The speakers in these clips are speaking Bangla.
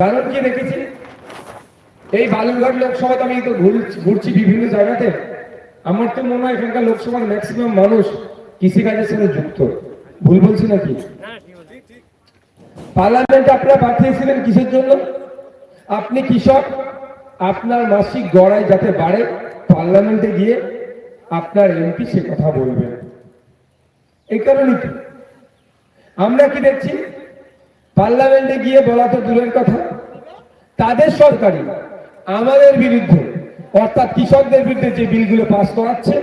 কারণ কি দেখেছি। এই বালুরঘাট লোকসভাতে আমি তো ঘুরছি বিভিন্ন জায়গাতে। আমার তো মনে হয় এখানকার লোকসভার ম্যাক্সিমাম মানুষ কৃষিকাজের সাথে যুক্ত। ভুল বলছি নাকি? পার্লামেন্টে আপনারা পাঠিয়েছিলেন কিসের জন্য? আপনি কৃষক, আপনার মাসিক গড়াই যাতে বাড়ে পার্লামেন্টে গিয়ে আপনার এমপি সে কথা বলবেন। এই কারণে কি? আমরা কি দেখছি? পার্লামেন্টে গিয়ে বলা তো দূরের কথা। তাদের সরকারি আমাদের বিরুদ্ধে, অর্থাৎ কৃষকদের বিরুদ্ধে যে বিলগুলো পাস করাচ্ছে,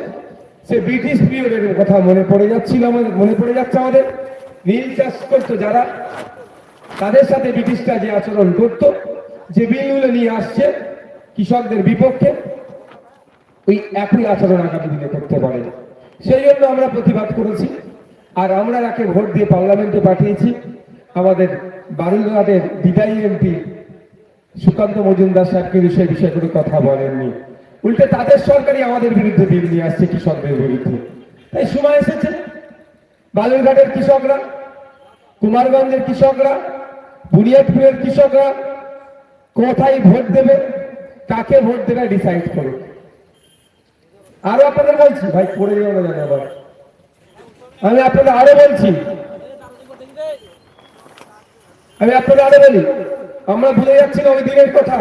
সে ব্রিটিশ পিরিয়ডের কথা মনে পড়ে যাচ্ছিল আমাদের, মনে পড়ে যাচ্ছে আমাদের। নীল চাষ করতো যারা, তাদের সাথে ব্রিটিশরা যে আচরণ করত, যে বিলগুলো নিয়ে আসছে কৃষকদের বিপক্ষে, ওই একই আচরণ আগামী দিনে করতে পারে। সেই জন্য আমরা প্রতিবাদ করেছি, আর আমরা যাকে ভোট দিয়ে পার্লামেন্টে পাঠিয়েছি। আমাদের বারুলঘাটের বিদায়ী এমপি সুকান্ত মজুমদার সাহেবকে বিষয়ে বিষয় করে কথা বলেননি। উল্টে তাদের সরকারই আমাদের বিরুদ্ধে বিল নিয়ে আসছে কৃষকদের বিরুদ্ধে। তাই সময় এসেছে। বালুরঘাটের কৃষকরা, কুমারগঞ্জের কৃষকরা বুনিয়াদপুরের কৃষকরা কোথায় ভোট দেবে, কাকে ভোট দেবে ডিসাইড করুক। আরও আপনাদের বলছি, ভাই, পড়ে যাও না আমি আপনাদের আরও বলছি আমি আপনাদের আরও বলি, আমরা ভুলে যাচ্ছি না ওই দিনের কথা।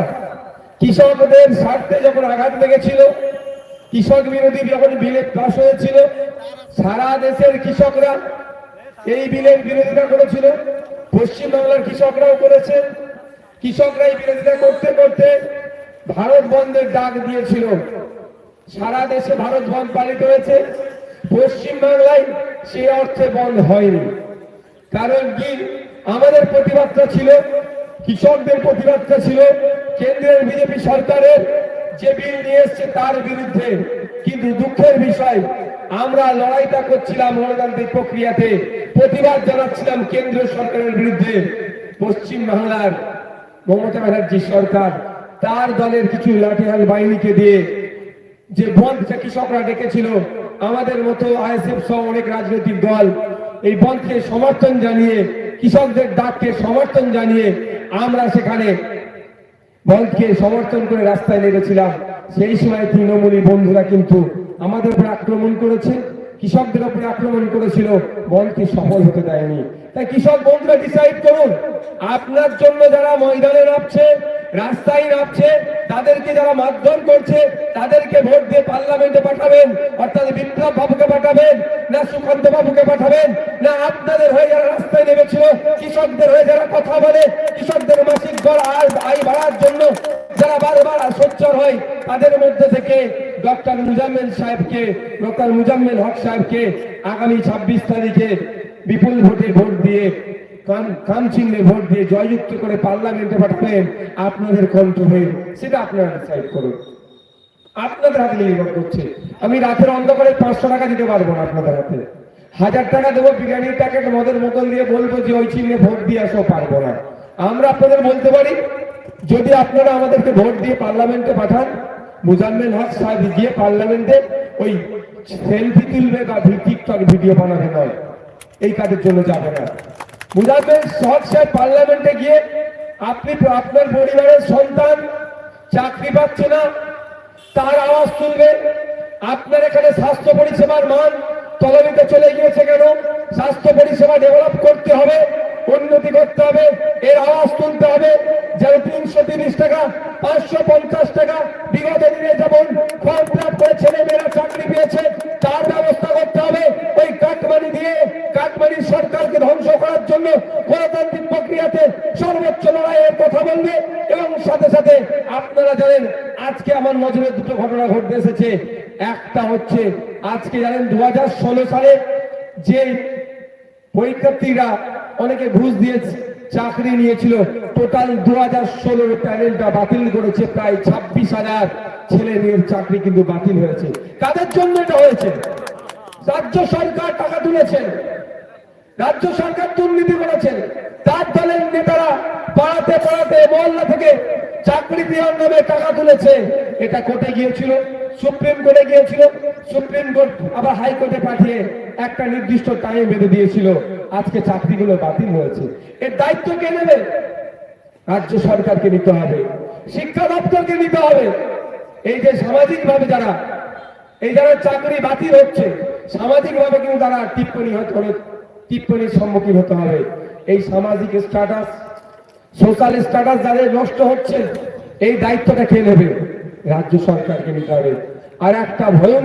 কৃষকদের স্বার্থে যখন আঘাত লেগেছিল, কৃষক বিরোধী যখন বিলে পাশ হয়েছিল, সারা দেশের কৃষকরা এই বিলের বিরোধিতা করেছিল। পশ্চিমবাংলার কৃষকরাও করেছে। কৃষকরা এই বিরোধিতা করতে করতে ভারত বন্ধের ডাক দিয়েছিল। সারা দেশে ভারত বন্ধ পালিত হয়েছে। পশ্চিম বাংলায় সে অর্থে বন্ধ হয়নি। কারণ কি? আমাদের প্রতিবাদটা ছিল, কৃষকদের প্রতিবাদটা ছিল, কেন্দ্রের বিজেপি সরকারের যে বিল নিয়ে এসছে তার বিরুদ্ধে। কিন্তু দুঃখের বিষয়, আমরা লড়াইটা করছিলাম গণতান্ত্রিক প্রক্রিয়াতে, প্রতিবাদ জানাচ্ছিলাম কেন্দ্রীয় সরকারের বিরুদ্ধে। পশ্চিম বাংলার মমতা ব্যানার্জি সরকার, তার দলের কিছু লাঠিয়াল বাহিনীকে দিয়ে যে বন্ধটা কৃষকরা ডেকেছিল, আমাদের মতো আইএসএফ সহ অনেক রাজনৈতিক দল, এই বন্ধকে সমর্থন জানিয়ে কৃষকদের ডাককে সমর্থন জানিয়ে আমরা সেখানে বন্ধকে সমর্থন করে রাস্তায় নেমেছিলাম। সেই সময় তৃণমূলী বন্ধুরা কিন্তু আমাদের উপরে আক্রমণ করেছে। কৃষকদের উপরে আক্রমণ করেছিল বন্ধকে সফল হতে দেয়নি। তাই কৃষক বন্ধুরা ডিসাইড করুন, আপনার জন্য যারা ময়দানে নামছে, রাস্তায় নামছে, তাদেরকে যারা মারধর করছে, তাদেরকে ভোট দিয়ে পার্লামেন্টে পাঠাবেন, অর্থাৎ বিপ্লব পাঠাবেন না সুকান্ত বাবুকে পাঠাবেন, না আপনাদের হয়ে যারা রাস্তায় নেমেছিল, কৃষকদের হয়ে যারা কথা বলে, কৃষকদের মাসিক গড় আয় বাড়ার জন্য যারা বারবার সোচ্চার হয়, তাদের মধ্যে থেকে ডক্টর মুজাম্মেল সাহেবকে, ডক্টর মুজাম্মেল হক সাহেবকে আগামী ছাব্বিশ তারিখে বিপুল ভোটে ভোট দিয়ে, কান কান চিহ্নে ভোট দিয়ে জয়যুক্ত করে পার্লামেন্টে পাঠাবেন, আপনাদের কণ্ঠ হয়ে, সেটা আপনারা ডিসাইড করুন। আপনাদের হাতে নির্ভর করছে। আমি রাতের অন্ধকারে পাঁচশো টাকা দিতে পারব না আপনাদের হাতে। হাজার টাকা দেবো, বিরিয়ানির প্যাকেট মদের বোতল দিয়ে বলব যে, ওই চিহ্নে ভোট দিয়ে আসো, পারব না। আমরা আপনাদের বলতে পারি, যদি আপনারা আমাদেরকে ভোট দিয়ে পার্লামেন্টে পাঠান, মুজাম্মেল হক সাহেব গিয়ে পার্লামেন্টে ওই সেলফি তুলবে বা টিকটক ভিডিও বানাবে নয়। এই কাজের জন্য যাবে না। মুজাম্মেল হক সাহেব পার্লামেন্টে গিয়ে, আপনি আপনার পরিবারের সন্তান, চাকরি পাচ্ছে না তার আওয়াজ তুলবে। আপনার এখানে স্বাস্থ্য পরিষেবার মান তলানিতে চলে গিয়েছে কেন? স্বাস্থ্য পরিষেবা ডেভেলপ করতে হবে, উন্নতি করতে হবে, এর আওয়াজ তুলতে হবে। যেন তিনশো তিরিশ টাকা, পাঁচশো পঞ্চাশ টাকা বিগত দিনে যেমন ফর্ম ফিল করে ছেলে মেয়েরা চাকরি পেয়েছে, তার ব্যবস্থা করতে হবে। ওই কাটমানি দিয়ে কাটমানি সরকারকে ধ্বংস করার জন্য গণতান্ত্রিক প্রক্রিয়াতে সর্বোচ্চ লড়াইয়ের কথা বলবে এবং সাথে সাথে আপনারা জানেন আজকে আমার নজরে দুটো ঘটনা ঘটতে এসেছে। একটা হচ্ছে আজকে জানেন দুহাজার ষোলো সালে যে পরীক্ষার্থীরা অনেকে ঘুষ দিয়ে চাকরি নিয়েছিল টোটাল দু হাজার ষোলোর প্যানেলটা বাতিল করেছে, প্রায় ছাব্বিশ হাজার ছেলে মেয়ের চাকরি কিন্তু বাতিল হয়েছে। কাদের জন্য এটা হয়েছে? রাজ্য সরকার টাকা তুলেছে রাজ্য সরকার দুর্নীতি করেছেন। তার দলের নেতারা পাড়াতে পাড়াতে মহল্লা থেকে চাকরি দেওয়ার নামে টাকা তুলেছে। এটা কোর্টে গিয়েছিল, সুপ্রিম কোর্টে গিয়েছিল, সুপ্রিম কোর্ট আবার হাইকোর্টে পাঠিয়ে একটা নির্দিষ্ট টাইম বেঁধে দিয়েছিল। আজকে চাকরিগুলো বাতিল হয়েছে। এর দায়িত্ব কে নেবে? রাজ্য সরকারকে নিতে হবে। শিক্ষা দপ্তরকে নিতে হবে। এই যে সামাজিক ভাবে যারা, এই যারা চাকরি বাতিল হচ্ছে সামাজিক ভাবে কিন্তু তারা টিপ্পণী হবে টিপ্পণীর সম্মুখীন হতে হবে। এই সামাজিক স্ট্যাটাস সোশ্যাল স্ট্যাটাস যাদের নষ্ট হচ্ছে, এই দায়িত্বটা কে নেবে? রাজ্য সরকারকে নিতে হবে। আর একটা ভয়ঙ্কর